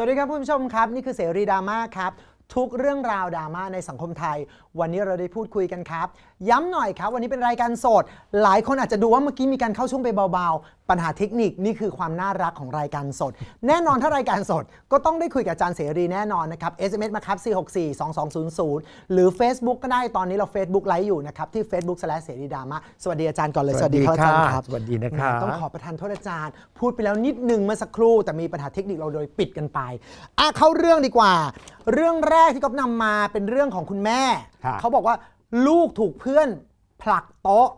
สวัสดีครับผู้ชมครับ นี่คือเสรีดราม่าครับ ทุกเรื่องราวดราม่าในสังคมไทย วันนี้เราได้พูดคุยกันครับ ย้ำหน่อยครับ วันนี้เป็นรายการสด หลายคนอาจจะดูว่าเมื่อกี้มีการเข้าช่วงไปเบาๆ ปัญหาเทคนิคนี่คือความน่ารักของรายการสด แน่นอนถ้ารายการสดก็ต้องได้คุยกับอาจารย์เสรีแน่นอนนะครับ SMS มาครับ 4642200 หรือ Facebook ก็ได้ตอนนี้เรา Facebook ไลฟ์อยู่นะครับที่ Facebook เสรีดราม่าสวัสดีอาจารย์ก่อนเลยสวัสดีครับอาจารย์ค่ะครับสวัสดีนะครับต้องขอประทานโทษอาจารย์ พูดไปแล้วนิดนึงเมื่อสักครู่แต่มีปัญหาเทคนิคเราโดยปิดกันไปอะเข้าเรื่องดีกว่า เรื่องแรกที่ก๊อฟนำมาเป็นเรื่องของคุณแม่ ครับ เขาบอกว่าลูกถูกเพื่อนผลักโต๊ะ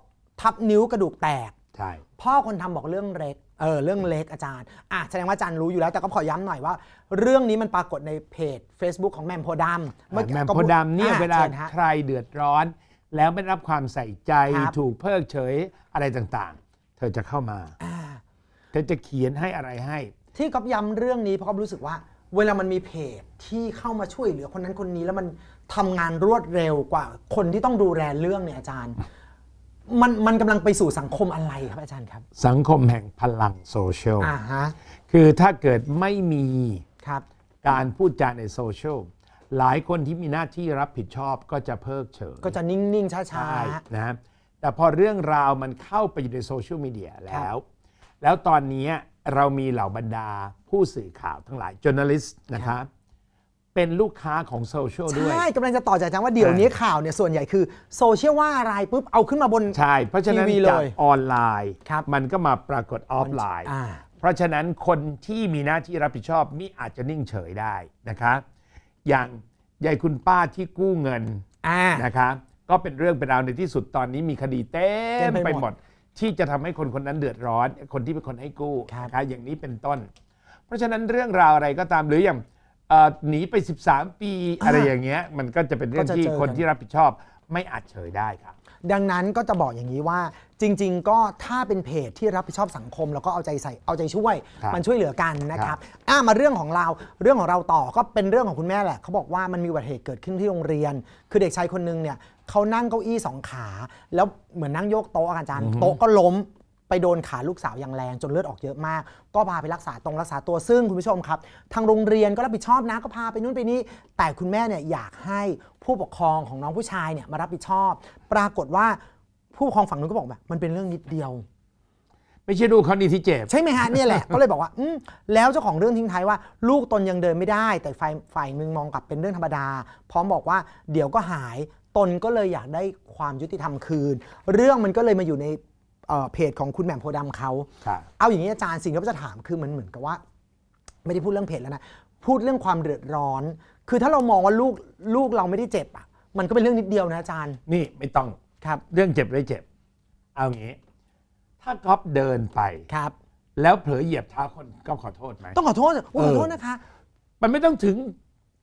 ทับนิ้วกระดูกแตก ใช่ พ่อคนทำบอกเรื่องเล็ก เออ เรื่องเล็กอาจารย์ อะ แสดงว่าอาจารย์รู้อยู่แล้ว แต่ก็ขอย้ำหน่อยว่า เรื่องนี้มันปรากฏในเพจ Facebook ของแมมโพดำแหม่มก็โพธิ์ดำเนี่ยอะเวลาชิญฮะ ใครเดือดร้อน แล้วไม่ได้รับความใส่ใจครับ ถูกเพิกเฉยอะไรต่างๆ เธอจะเข้ามา อ่า เธอจะเขียนให้อะไรให้ ที่ก๊อฟย้ำเรื่องนี้เพราะก๊อฟรู้สึกว่า เวลามันมีเพจที่เข้ามาช่วยเหลือคนนั้นคนนี้แล้วมันทำงานรวดเร็วกว่า คนที่ต้องดูแลเรื่องเนี่ยอาจารย์ มันมันกำลังไปสู่สังคมอะไรครับอาจารย์ครับ สังคมแห่งพลังโซเชียลอ่าฮะคือถ้าเกิดไม่มีครับการพูดจาในโซเชียลหลายคนที่มีหน้าที่รับผิดชอบก็จะเพิกเฉยก็จะนิ่ง ๆ ช้าใช่นะแต่พอเรื่องราวมันเข้าไปอยู่ในโซเชียลมีเดียแล้ว แล้วตอนนี้ เรามีเหล่าบรรดาผู้สื่อข่าวทั้งหลาย journalist นะครับเป็นลูกค้าของโซเชียลๆด้วย ใช่กำลังจะต่อจากอาจารย์ว่าเดี๋ยวนี้ข่าวเนี่ยส่วนใหญ่คือโซเชียลว่าอะไรปุ๊บเอาขึ้นมาบน ใช่ เพราะฉะนั้นทีวีเลยจากออนไลน์ ครับมันก็มาปรากฏออฟไลน์ อ่า เพราะฉะนั้นคนที่มีหน้าที่รับผิดชอบมิอาจจะนิ่งเฉยได้นะคะอย่างยายคุณป้าที่กู้เงิน อ่า นะคะก็เป็นเรื่องเป็นราวในที่สุดตอนนี้มีคดีเต็เต็มมไปไปหมดหมด ที่จะทำให้คนคนนั้นเดือดร้อน คนที่เป็นคนให้กู้ครับนะคะอย่างนี้เป็นต้น เพราะฉะนั้นเรื่องราวอะไรก็ตามหรืออย่างเอ่อหนีไป 13 ปีอะไรอย่างเงี้ยมันก็จะเป็นเรื่องก็จะที่เจอกันคนที่รับผิดชอบไม่อาจเฉยได้ครับ ดังนั้นก็จะบอกอย่างนี้ว่าจริง ๆ ก็ถ้าเป็นเพจที่รับผิดชอบสังคม แล้วก็เอาใจใส่เอาใจช่วย ครับมันช่วยเหลือกันนะคครัรับบอะมาเรื่องของเราเรื่องของเราต่อก็เป็นเรื่องของคุณแม่แหละเขาบอกว่ามันมีอุบัติเหตุเกิดขึ้นที่โรงเรียน คือเด็กชายคนนึงเนี่ยเขานั่งเก้าอี้สองขา แล้วเหมือนนั่งโยกโต๊ะอะอาจารย์ โต๊ะก็ล้ม ไปโดนขาลูกสาวอย่างแรงจนเลือดออกเยอะมาก ก็พาไปรักษาตรงรักษาตัวซึ่งคุณผู้ชมครับ ทางโรงเรียนก็รับผิดชอบนะก็พาไปนู่นไปนี่แต่คุณแม่เนี่ยอยากให้ผู้ปกครองของน้องผู้ชายเนี่ยมารับผิดชอบ ปรากฏว่าผู้ปกครองฝั่งนู้นก็บอกแบบมันเป็นเรื่องนิดเดียว ไม่ใช่ลูกเขานี่ที่เจ็บ ใช่ไหมฮะเนี่ยแหละ ก็เลยบอกว่าอืมแล้วเจ้าของเรื่องทิ้งท้ายว่า ลูกตนยังเดินไม่ได้ แต่ฝ่ายฝ่ายหนึ่งมองกลับเป็นเรื่องธรรมดา พร้อมบอกว่าเดี๋ยวก็หายตนก็เลยอยากได้ความยุติธรรมคืน เรื่องมันก็เลยมาอยู่ใน เอ่อเพจของคุณแหม่มโพธิ์ดำเขาครับเอาอย่างนี้อาจารย์สิ่งที่ผมจะถามคือมันเหมือนกับว่า ไม่ได้พูดเรื่องเพจแล้วนะพูดเรื่องความเดือดร้อน คือถ้าเรามองว่าลูกลูกเราไม่ได้เจ็บอะมันก็เป็นเรื่องนิดเดียวนะอาจารย์ นี่ไม่ต้องครับ เรื่องเจ็บเลยเจ็บ เอางี้ ถ้าก๊อฟเดินไปครับ แล้วเผลอเหยียบเท้าคนก็ขอโทษไหมต้องขอโทษโอ้ยเออขอโทษนะคะ มันไม่ต้องถึง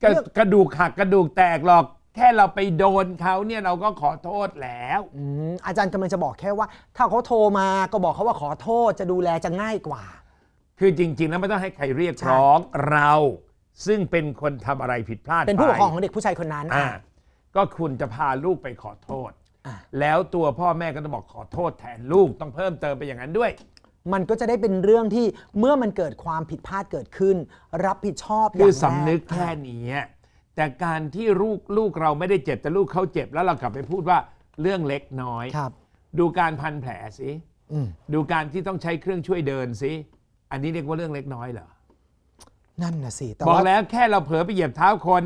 กระเรื่องกระดูกหักกระดูกแตกหรอก แค่เราไปโดนเขาเนี่ยเราก็ขอโทษแล้วอืมอาจารย์กำลังจะบอกแค่ว่า ถ้าเขาโทรมาก็บอกเขาว่าขอโทษจะดูแลจะง่ายกว่า คือจริง ๆ แล้วไม่ต้องให้ใครเรียกร้องเรา ซึ่งเป็นคนทำอะไรผิดพลาดเป็นผู้ปกครองไปของเด็กผู้ชายคนนั้น อ่าอะก็คุณจะพาลูกไปขอโทษ อะ แล้วตัวพ่อแม่ก็ต้องบอกขอโทษแทนลูกต้องเพิ่มเติมไปอย่างนั้นด้วย มันก็จะได้เป็นเรื่องที่เมื่อมันเกิดความผิดพลาดเกิดขึ้น รับผิดชอบอคืย่าองแรสำนึกแค่นี้ แต่การที่ลูกลูกเราไม่ได้เจ็บแต่ลูกเขาเจ็บแล้วเรากลับไปพูดว่าเรื่องเล็กน้อย ครับ ดูการพันแผลสิอืมดูการที่ต้องใช้เครื่องช่วยเดินสิอันนี้เรียกว่าเรื่องเล็กน้อยเหรอ นั่นน่ะสิ แต่บอกว่าแล้วแค่เราเผลอไปเหยียบเท้าคน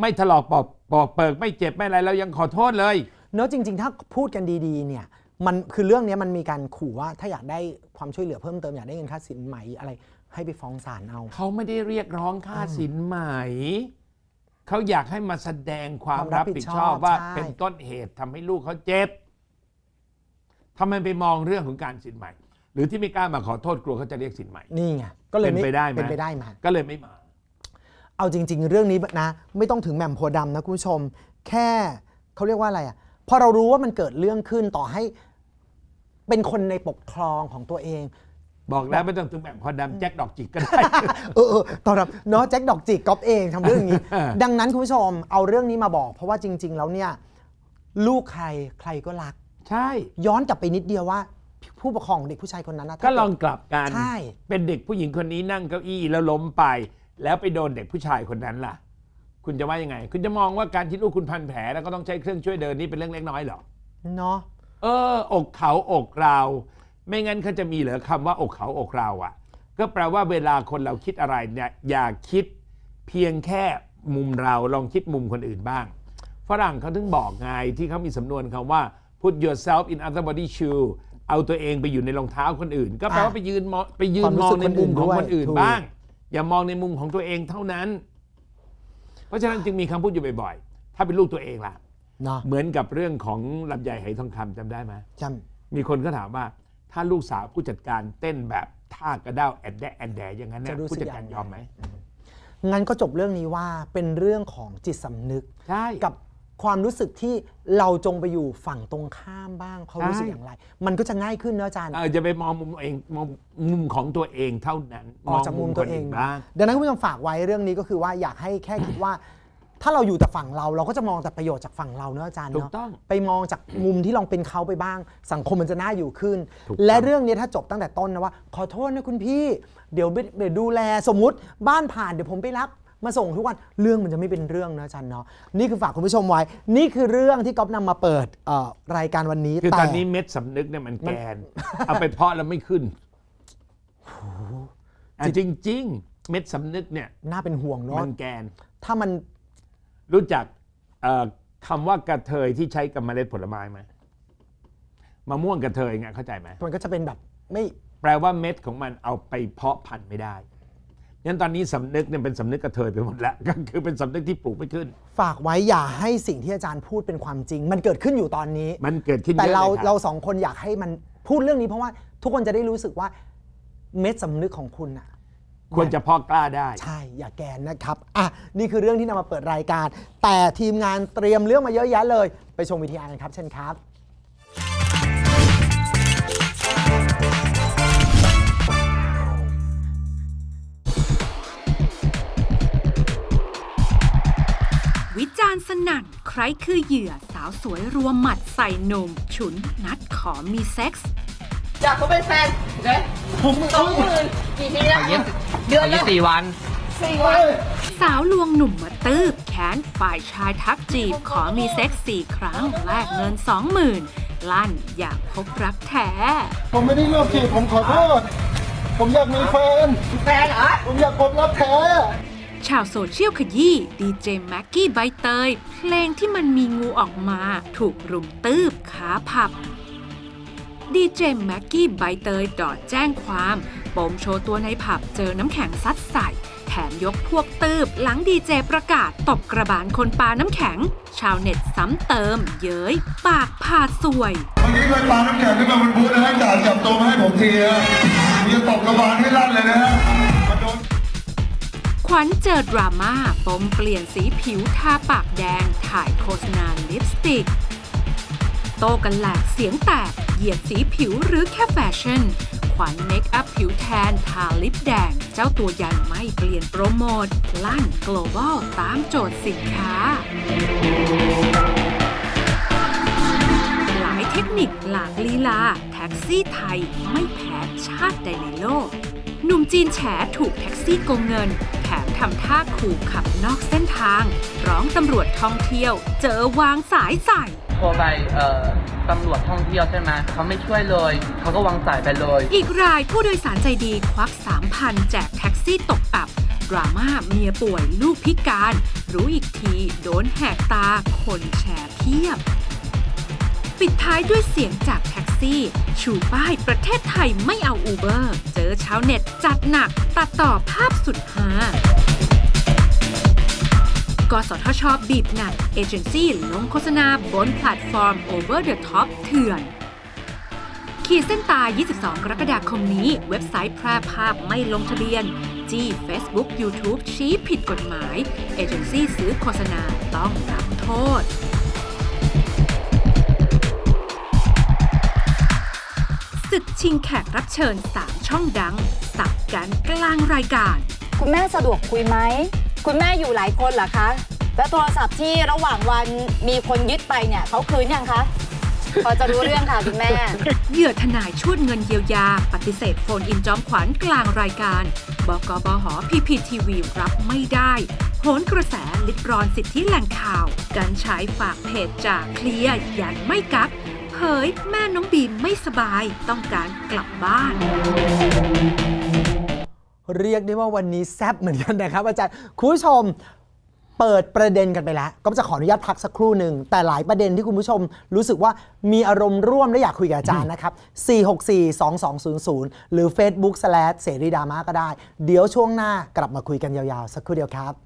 ไม่ถลอกปอกปอกเปิกไม่เจ็บไม่อะไรเรายังขอโทษเลย เนอะจริง ๆ ถ้าพูดกันดีๆ เนี่ย มันคือเรื่องเนี้ยมันมีการขู่ว่าถ้าอยากได้ความช่วยเหลือเพิ่มเติมอยากได้เงินค่าสินไหมอะไรให้ไปฟ้องศาลเอา เขาไม่ได้เรียกร้องค่าสินไหม เขาอยากให้มาแสดงความความรัรับบผิผิดดชชออบบว่าใช่ เป็นต้นเหตุทำให้ลูกเขาเจ็บทำไมไปมองเรื่องของการสินใหม่ หรือที่ไม่กล้ามาขอโทษกลัวเขาจะเรียกสินใหม่ นี่ไงก็เลยเป็นไปได้ไหม เป็นไปได้ไหม ก็เลยไม่มา เอาจริง ๆ เรื่องนี้นะ ไม่ต้องถึงแหม่มโพธิ์ดำนะคุณผู้ชม แค่เขาเรียกว่าอะไรอะพอเรารู้ว่ามันเกิดเรื่องขึ้นต่อให้เป็นคนในปกครองของตัวเอง บอกแล้วไม่ต้องถึงแบบพอดำแจ็คดอกจิกก็ได้ เออเออตอนรับเนาะแจ็คดอกจิกก๊อปเองทำเรื่องนี้ ดังนั้นคุณผู้ชมเอาเรื่องนี้มาบอก เพราะว่าจริง ๆ แล้วเนี่ยลูกใครใครก็รัก ใช่ ย้อนกลับไปนิดเดียวว่า ผู้ปกครองของเด็กผู้ชายคนนั้นนะก็ถ้าลองกลับกันใช่เป็นเด็กผู้หญิงคนนี้นั่งเก้าอี้แล้วล้มไป แล้วไปโดนเด็กผู้ชายคนนั้นล่ะ คุณจะว่ายังไง คุณจะมองว่าการที่ลูกคุณพันแผลแล้วก็ต้องใช้เครื่องช่วยเดินนี่เป็นเรื่องเล็กน้อยเหรอเนาะเออ อกเขาอกเรา ไม่งั้นเขาจะมีเหรอคำว่าอกเขาอกเราอะ ก็แปลว่าเวลาคนเราคิดอะไรเนี่ยอย่าคิดเพียงแค่มุมเราลองคิดมุมคนอื่นบ้าง ฝรั่งเขาถึงบอกไงที่เขามีสำนวนคำว่า put yourself in other body shoe เอาตัวเองไปอยู่ในรองเท้าคนอื่น ก็แปลว่าไปยืนมองไปยืนมองในมุมของคนอื่นบ้าง อย่ามองในมุมของตัวเองเท่านั้น เพราะฉะนั้นจึงมีคำพูดอยู่บ่อยๆ ถ้าเป็นลูกตัวเองล่ะเนาะเหมือนกับเรื่องของลำไยไหทองคำจำได้ไหมจมีคนก็ถามว่า ถ้าลูกสาวผู้จัดการเต้นแบบท่ากระเด้าแอนแดะแอนแดอย่างนั้นเนี่ยผู้จัดการยอมไหมำงั้นก็จบเรื่องนี้ว่าเป็นเรื่องของจิตสำนึก ใช่ กับความรู้สึกที่เราจงไปอยู่ฝั่งตรงข้ามบ้างเขารู้สึกใช่ อย่างไร มันก็จะง่ายขึ้นเนอะอาจารย์ เออจะไปมองมุมตัวเองมองมุมของตัวเองเท่านั้นออกจากมุมตัวเองคนนบ้าง ดังนั้นคุณผู้ชมฝากไว้เรื่องนี้ก็คือว่าอยากให้แค่คิดว่า ถ้าเราอยู่แต่ฝั่งเราเราก็จะมองแต่ประโยชน์จากฝั่งเราเนอะอาจารย์ถูเนาะกต้อง ไปมองจากมุมที่ลองเป็นเขาไปบ้าง สังคมมันจะน่าอยู่ขึ้น ถูกต้อง และเรื่องนี้ถ้าจบตั้งแต่ต้นนะว่า ขอโทษนะคุณพี่ เดี๋ยวเดี๋ยวดูแลสมมุติบ้านผ่านเดี๋ยวผมไปรับมาส่งทุกวันเรื่องมันจะไม่เป็นเรื่องนะอาจารย์เนาะนี่คือฝากคุณผู้ชมไว้ นี่คือเรื่องที่ก๊อฟนำมาเปิดเอ่อรายการวันนี้คือแต่ตอนนี้เม็ดสำนึกเนี่ยมันแกน เอาไปเพาะแล้วไม่ขึ้นอะจริง ๆ เม็ดสำนึกเนี่ยน่าเป็นห่วงเนาะมันแกน ถ้ามัน รู้จักเอ่อคำว่ากระเทยที่ใช้กับเมล็ดผลไม้ไหมมะม่วงกระเทยไงเข้าใจไหมมันก็จะเป็นแบบไม่แปลว่าเม็ดของมันเอาไปเพาะพันธุ์ไม่ได้งั้นตอนนี้สำนึกเนี่ยเป็นสำนึกกระเทยไปหมดแล้วก็คือเป็นสำนึกที่ปลูกไม่ขึ้น ฝากไว้อย่าให้สิ่งที่อาจารย์พูดเป็นความจริง มันเกิดขึ้นอยู่ตอนนี้ มันเกิดขึ้นแต่เยอะเราลยคบเราสองคนอยากให้มันพูดเรื่องนี้เพราะว่าทุกคนจะได้รู้สึกว่าเม็ดสำนึกของคุณอะ ควรจะเพาะกล้าได้ ใช่ อย่าแกนนะครับ อะ นี่คือเรื่องที่นำมาเปิดรายการ แต่ทีมงานเตรียมเรื่องมาเยอะแยะเลย ไปชมวิทยากันครับ เช่นครับ วิจารณ์สนั่น ใครคือเหยื่อสาวสวยรวมหมัดใส่หนุ่มฉุนนัดขอมีเซ็กส์ อยากเขาเป็นแฟนเด้สองหมื่นกี่ทีแล้วขอเย็บเดือนขอละยี่สี่วันสี่วันสาวลวงหนุ่มมาตืบแขนฝ่ายชายทักจีบขอมีเซ็กส์สี่ครั้งแลกเงินสองหมื่นลั่นอยากพบรักแท้ ผมไม่ได้โรคจิตผมขอโทษ ผมอยากมีแฟน แฟนเหรอ ผมอยากพบรักแท้ ชาวโซเชียลขยี้ดีเจแม็กกี้ใบเตย เพลงที่มันมีงูออกมา ถูกรุมตืบขาผับ ดีเจแม็กกี้ใบเตยดอดแจ้งความ ปมโชว์ตัวในผับเจอน้ำแข็งซัดใส่ แถมยกพวกตืบหลังดีเจประกาศตบกระบาลคนปาน้ำแข็ง ชาวเน็ตซ้ำเติม เย้ย ปากพาสวยวันนี้ไปปาน้ำแข็งขึ้นมาบนบูธนะฮะจ่าจับตัวมาให้ผมทีนะมีจะตบกระบาลให้ลั่นเลยนะฮะมาโดนขวัญเจอดราม่าปมเปลี่ยนสีผิวทาปากแดงถ่ายโฆษณาลิปสติก โตกันแหลกเสียงแตก เหยียดสีผิวหรือแค่แฟชั่น ขวัญเมคอัพผิวแทนทาลิปแดง เจ้าตัวยันไม่เปลี่ยนโปรโมทลั่น global ตามโจทย์สินค้าหลายเทคนิคหลากลีลา แท็กซี่ไทยไม่แพ้ชาติใดในโลก หนุ่มจีนแฉถูกแท็กซี่โกงเงิน แถมทำท่าขู่ขับนอกเส้นทาง ร้องตำรวจท่องเที่ยว เจอวางสายใส่ โทรไปเอ่อตำรวจท่องเที่ยวใช่ไหมเขาไม่ช่วยเลย เขาก็วางสายไปเลย อีกรายผู้โดยสารใจดีควัก3,000 แจกแท็กซี่ตกอับ ดราม่าเมียป่วยลูกพิการ รู้อีกที โดนแหกตาคนแชร์เพียบ ปิดท้ายด้วยเสียงจากแท็กซี่ ชูป้ายประเทศไทยไม่เอาอูเบอร์ เจอชาวเน็ตจัดหนักตัดต่อภาพสุดฮา กสทช บีบหนักเอเจนซี่ลงโฆษณาบนแพลตฟอร์ม Over the Top เถื่อน ขีดเส้นตาย 22 กรกฎาคมนี้ เว็บไซต์แพร่ภาพไม่ลงทะเบียน จี้ Facebook YouTube ชี้ผิดกฎหมาย เอเจนซี่ซื้อโฆษณาต้องรับโทษศึกชิงแขกรับเชิญ 3 ช่องดังสับกันกลางรายการ คุณแม่สะดวกคุยไหม คุณแม่อยู่หลายคนเหรอคะแล้วโทรศัพท์ที่ระหว่างวันมีคนยึดไปเนี่ยเขาคืนยังคะพอจะรู้เรื่องค่ะคุณแม่ เหยื่อทนายชวดเงินเยียวยา ปฏิเสธโฟนอินจอมขวัญกลางรายการ บกบหพีพีทีวีรับไม่ได้โหนกระแสลิดรอนสิทธิแหล่งข่าว การใช้ฝากเพจจากเคลียร์ยันไม่กักเผยแม่น้องบีมไม่สบายต้องการกลับบ้าน เรียกได้ว่าวันนี้แซบเหมือนกันนะครับอาจารย์คุณผู้ชมเปิดประเด็นกันไปแล้ว ก็จะขออนุญาตพักสักครู่หนึ่ง แต่หลายประเด็นที่คุณผู้ชมรู้สึกว่ามีอารมณ์ร่วมและอยากคุยกับอาจารย์นะครับ 4642200 หรือ Facebook เสรีดาม่าก็ได้ เดี๋ยวช่วงหน้ากลับมาคุยกันยาวๆ สักครู่เดียวครับ